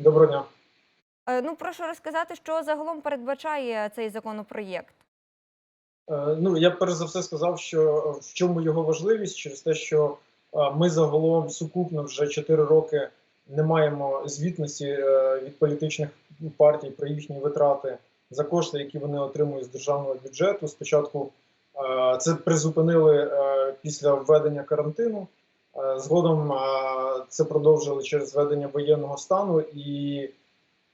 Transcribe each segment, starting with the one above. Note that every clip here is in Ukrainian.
Доброго дня. Е, Ну, прошу розказати, що загалом передбачає цей законопроєкт. Е, Ну, я перш за все сказав, що в чому його важливість через те, що ми загалом сукупно вже 4 роки не маємо звітності е, від політичних партій про їхні витрати за кошти, які вони отримують з державного бюджету. Спочатку це призупинили після введення карантину. Е, Згодом е, це продовжили через введення воєнного стану, і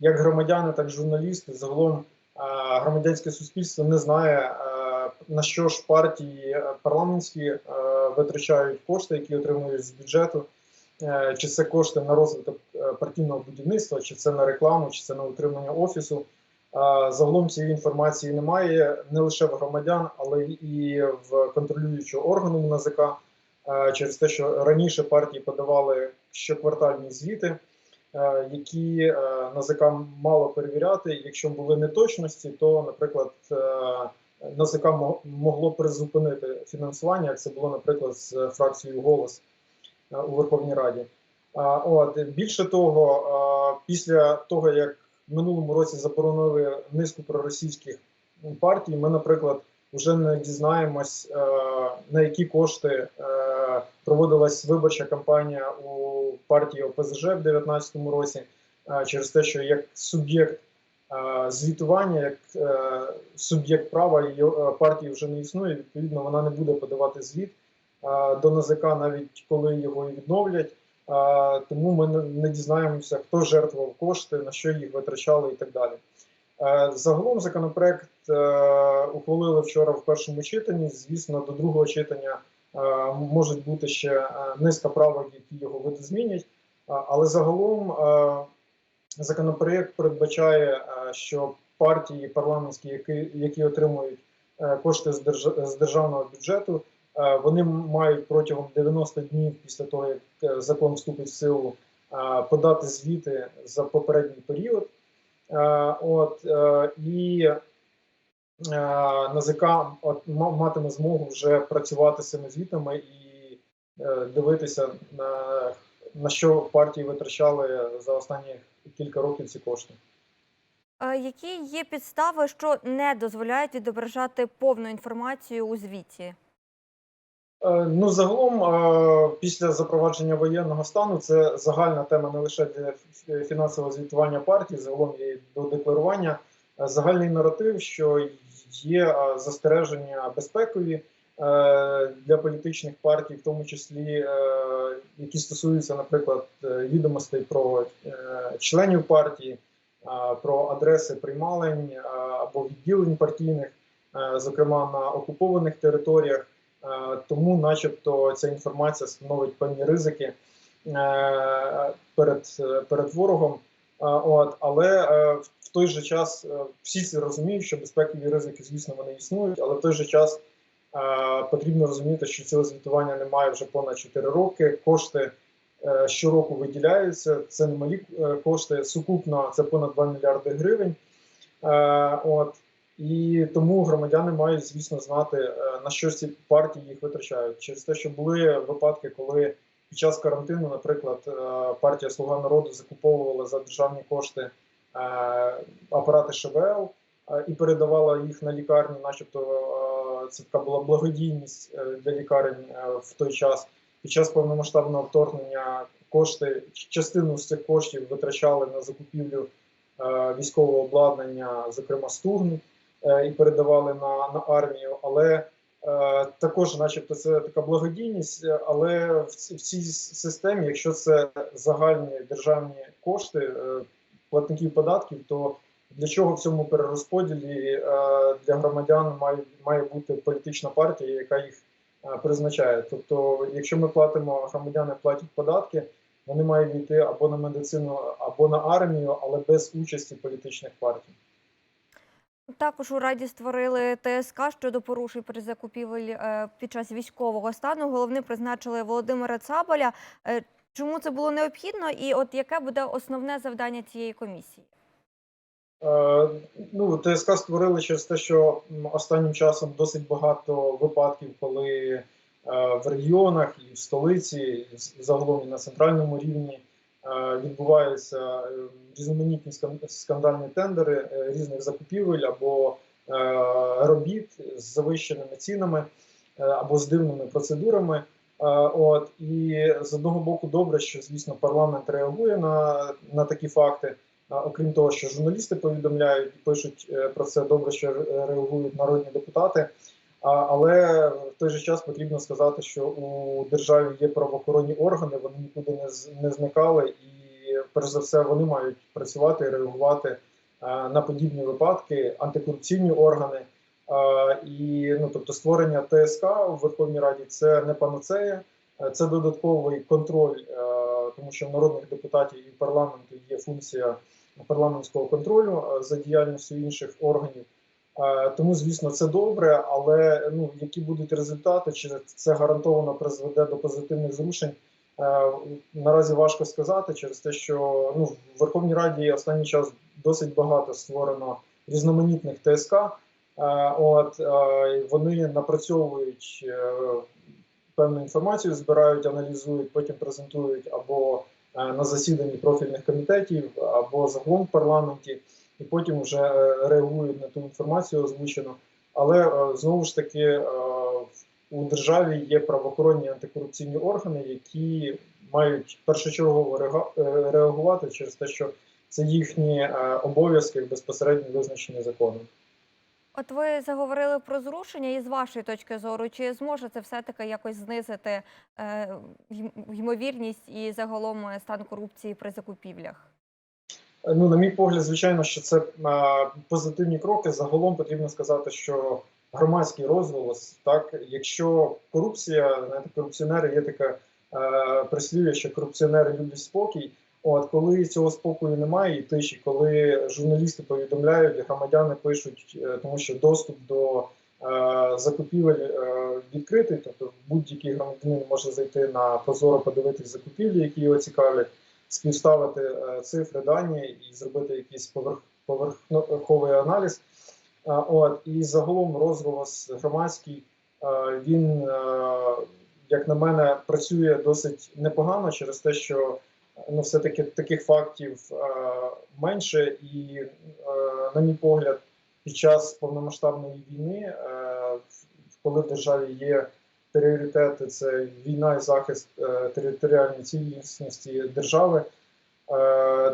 як громадяни, так і журналісти загалом е, громадянське суспільство не знає на що ж партії парламентські витрачають кошти, які отримують з бюджету, чи це кошти на розвиток партійного будівництва, чи це на рекламу, чи це на утримання офісу. Загалом цієї інформації немає не лише в громадян, але і в контролюючого органу НАЗК, через те, що раніше партії подавали щоквартальні звіти, е, які е, НАЗК мало перевіряти. Якщо були неточності, то, наприклад, е, НАЗК могло призупинити фінансування, як це було, наприклад, з фракцією голос е, у Верховній Раді. От більше того, е, після того як в минулому році заборонили низку проросійських партій, ми, наприклад, вже не дізнаємось, е, на які кошти е, проводилась виборча кампанія у партії ОПЗЖ в 2019 році, е, через те, що як суб'єкт е, звітування, як е, суб'єкт права партії вже не існує. Відповідно, вона не буде подавати звіт до НАЗК, навіть коли його відновлять. Тому ми не- дізнаємося, хто жертвував кошти, на що їх витрачали і так далі. Загалом законопроект ухвалили вчора в першому читанні. Звісно, до другого читання можуть бути ще е, низка правок, які його видозмінять. Е, Але загалом е, законопроект передбачає, е, що партії парламентські, які, які отримують е, кошти з, держ- державного бюджету, е, вони мають протягом 90 днів після того, як е, закон вступить в силу, е, подати звіти за попередній період. Е, От е, і е, НАЗК от, матиме змогу вже працювати з цими звітами і е, дивитися на, на що партії витрачали за останні кілька років ці кошти. Е, Які є підстави, що не дозволяють відображати повну інформацію у звіті? Е, Ну, загалом, е, після запровадження воєнного стану, це загальна тема не лише для фінансового звітування партії, загалом і до декларування. Загальний наратив, що є е, застереження безпекові е, для політичних партій, в тому числі, е, які стосуються, наприклад, відомостей про членів партії, про адреси приймалень або відділень партійних, зокрема на окупованих територіях. Тому, начебто, ця інформація становить певні ризики перед, перед ворогом. От, але в той же час е, всі це розуміють, що безпекові ризики, звісно, вони існують, але в той же час е, потрібно розуміти, що цього звітування немає вже понад 4 роки. Кошти е, щороку виділяються. Це не малі е, кошти. Сукупно це понад 2 мільярди гривень. От і тому громадяни мають, звісно, знати, на що ці партії їх витрачають. Через те, що були випадки, коли під час карантину, наприклад, партія Слуга народу закуповувала за державні кошти апарати ШВЛ е, і передавала їх на лікарні, начебто е, це така була благодійність е, для лікарень е, в той час. Під час повномасштабного вторгнення кошти частину з цих коштів витрачали на закупівлю е, військового обладнання, зокрема стугн, е, і передавали на, на армію. Але е, також, начебто, це така благодійність, е, але в, цій системі, якщо це загальні державні кошти е, платників податків, то для чого в цьому перерозподілі е, для громадян має, має бути політична партія, яка їх е, призначає? Тобто, якщо ми платимо, громадяни платять податки, вони мають йти або на медицину, або на армію, але без участі політичних партій. Також у Раді створили ТСК щодо порушень при закупівель е, під час військового стану. Головним призначили Володимира Цабаля. Чому це було необхідно, і от яке буде основне завдання цієї комісії? Е, ну, ТСК створили через те, що останнім часом досить багато випадків, коли е, в регіонах і в столиці, загалом і на центральному рівні е, відбуваються е, різноманітні скандальні тендери е, різних закупівель або е, робіт з завищеними цінами е, або з дивними процедурами. Е, От і з одного боку, добре, що звісно парламент реагує на, на такі факти. Окрім того, що журналісти повідомляють і пишуть е, про це добре, що реагують народні депутати. Але в той же час потрібно сказати, що у державі є правоохоронні органи, вони нікуди не, не зникали, і перш за все вони мають працювати і реагувати е, на подібні випадки, антикорупційні органи. І ну, тобто створення ТСК у Верховній Раді це не панацея, це додатковий контроль, е, тому що в народних депутатів і парламенту є функція парламентського контролю е, за діяльністю інших органів. Е, Тому, звісно, це добре, але ну які будуть результати, чи це гарантовано призведе до позитивних зрушень? Наразі важко сказати через те, що ну в Верховній Раді останній час досить багато створено різноманітних ТСК. Е, От е, вони напрацьовують е, певну інформацію, збирають, аналізують, потім презентують або на засіданні профільних комітетів, або загалом в парламенті, і потім вже реагують на ту інформацію озвучену. Але знову ж таки у державі є правоохоронні антикорупційні органи, які мають першочергово реагувати через те, що це їхні обов'язки безпосередньо визначені законом. От ви заговорили про зрушення, і з вашої точки зору, чи зможе це все-таки якось знизити е, ймовірність і загалом е, стан корупції при закупівлях? Ну, на мій погляд, звичайно, що це а, позитивні кроки. Загалом потрібно сказати, що громадський розголос, так, якщо корупція, корупціонери є таке е, прислів'я, що корупціонери люблять спокій. От коли цього спокою немає, і тиші, коли журналісти повідомляють, громадяни пишуть, е, тому що доступ до е, закупівель е, відкритий, тобто будь-який громадянин може зайти на прозоро подивитись закупівлі, які його цікавлять співставити е, цифри, дані і зробити якийсь поверх, поверховий аналіз. Е, От і загалом розголос громадський е, він, е, як на мене, працює досить непогано через те, що ну, все-таки таких фактів е, менше, і, е, на мій погляд, під час повномасштабної війни, е, коли в державі є пріоритети, це війна і захист е, територіальної цілісності держави. Е,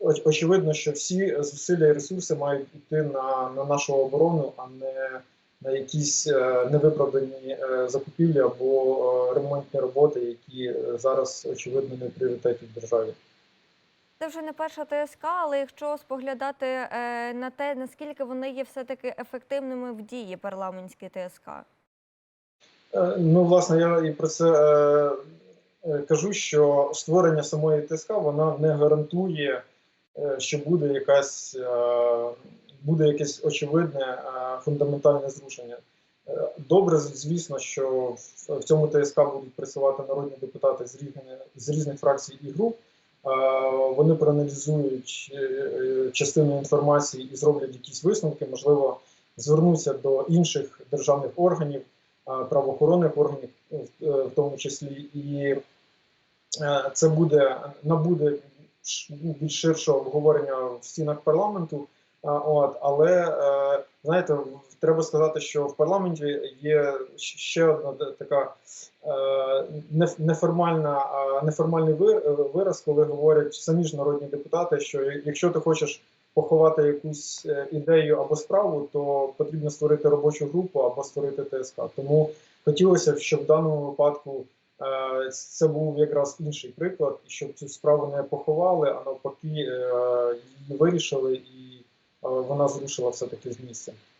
очевидно, що всі зусилля і ресурси мають йти на, на нашу оборону, а не на якісь е, невиправдані е, закупівлі або е, ремонтні роботи, які зараз очевидно не в пріоритеті в державі. Це вже не перша ТСК, але якщо споглядати на те, наскільки вони є все-таки ефективними в дії парламентські ТСК. Ну, власне, я і про це кажу, що створення самої ТСК вона не гарантує, що буде якась буде якесь очевидне е, фундаментальне зрушення. Е, Добре, звісно, що в, цьому ТСК будуть працювати народні депутати з різних, з різних фракцій і груп. Е, Вони проаналізують частину інформації і зроблять якісь висновки, можливо, звернуться до інших державних органів правоохоронних органів, в тому числі, і це буде набуде більш ширшого обговорення в стінах парламенту. От, але е, знаєте, треба сказати, що в парламенті є ще одна така е, неформальна, неформальний вираз, коли говорять самі ж народні депутати, що якщо ти хочеш поховати якусь е, ідею або справу, то потрібно створити робочу групу або створити ТСК. Тому хотілося б, щоб в даному випадку це був якраз інший приклад, і щоб цю справу не поховали, а навпаки, її вирішили, і вона зрушила все таки з місця.